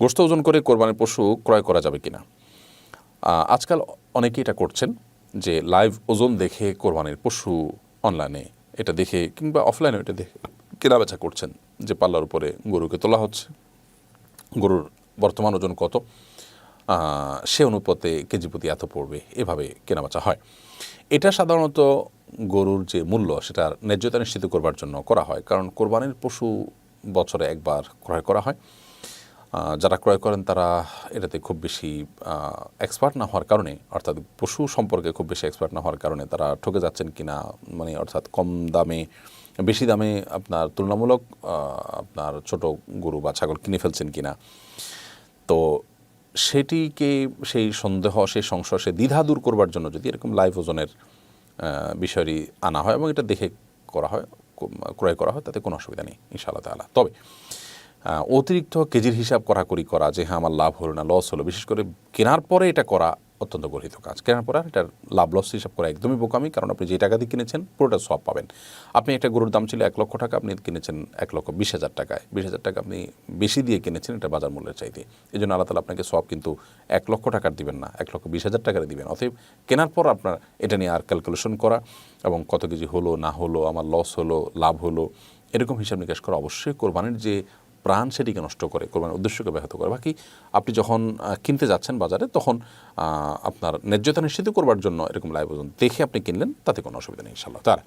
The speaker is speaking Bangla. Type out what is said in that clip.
গোস্ত ওজন করে কোরবানির পশু ক্রয় করা যাবে কিনা? আজকাল অনেকেই এটা করছেন যে লাইভ ওজন দেখে কোরবানির পশু অনলাইনে এটা দেখে কিংবা অফলাইনে এটা দেখে কেনাবেচা করছেন যে পাল্লার উপরে গরুকে তোলা হচ্ছে। গরুর বর্তমান ওজন কত? সে অনুপাতে কেজি প্রতি এত পড়বে, এভাবে কেনাবেচা হয়। এটা সাধারণত গরুর যে মূল্য সেটার ন্যায্যতা নিশ্চিত করবার জন্য করা হয়, কারণ কোরবানির পশু বছরে একবার ক্রয় করা হয়। যারা ক্রয় করেন তারা এটাতে খুব বেশি এক্সপার্ট না হওয়ার কারণে, অর্থাৎ পশু সম্পর্কে খুব বেশি এক্সপার্ট না হওয়ার কারণে তারা ঠকে যাচ্ছেন কিনা মানে অর্থাৎ কম দামে, বেশি দামে আপনার তুলনামূলক আপনার ছোট গরু বা ছাগল কিনে ফেলছেন কিনা। তো সেটিকে সেই সন্দেহ, সেই সংশয় সে দ্বিধা দূর করবার জন্য যদি এরকম লাইভ ওজনের বিষয়টি আনা হয় এবং এটা দেখে করা হয় ক্রয় করা হয়, তাতে কোনো অসুবিধা নেই, ইনশাআল্লাহ তাআলা। তবে অতিরিক্ত কেজির হিসাব করাকরি করা যে হ্যাঁ আমার লাভ হলো না লস হলো, বিশেষ করে কেনার পরে এটা করা অত্যন্ত গর্হিত কাজ। কেনার পরে এটার লাভ লস হিসাব করা একদমই বোকামি, কারণ আপনি যে টাকা দিয়ে কিনেছেন পুরোটা সব পাবেন। আপনি একটা গরুর দাম ছিল এক লক্ষ টাকা, আপনি কিনেছেন এক লক্ষ বিশ হাজার টাকায়। বিশ হাজার টাকা আপনি বেশি দিয়ে কিনেছেন এটা বাজার মূল্যের চাইতে। এই জন্য আল্লাহ আপনাকে সব কিন্তু এক লক্ষ টাকার দিবেন না, এক লক্ষ বিশ হাজার টাকার দিবেন। অতএব কেনার পর আপনার এটা নিয়ে আর ক্যালকুলেশন করা এবং কত কেজি হলো, না হলো, আমার লস হলো, লাভ হলো, এরকম হিসাব নিকাশ করা অবশ্যই কোরবানির যে প্রাণ সেটিকে নষ্ট করে, কোরবানির উদ্দেশ্যকে ব্যাহত করে। বাকি আপনি যখন কিনতে যাচ্ছেন বাজারে, তখন আপনার ন্যায্যতা নিশ্চিত করবার জন্য এরকম লাইভ ওজন দেখে আপনি কিনলেন, তাতে কোনো অসুবিধা নেই ইনশাল্লাহ তার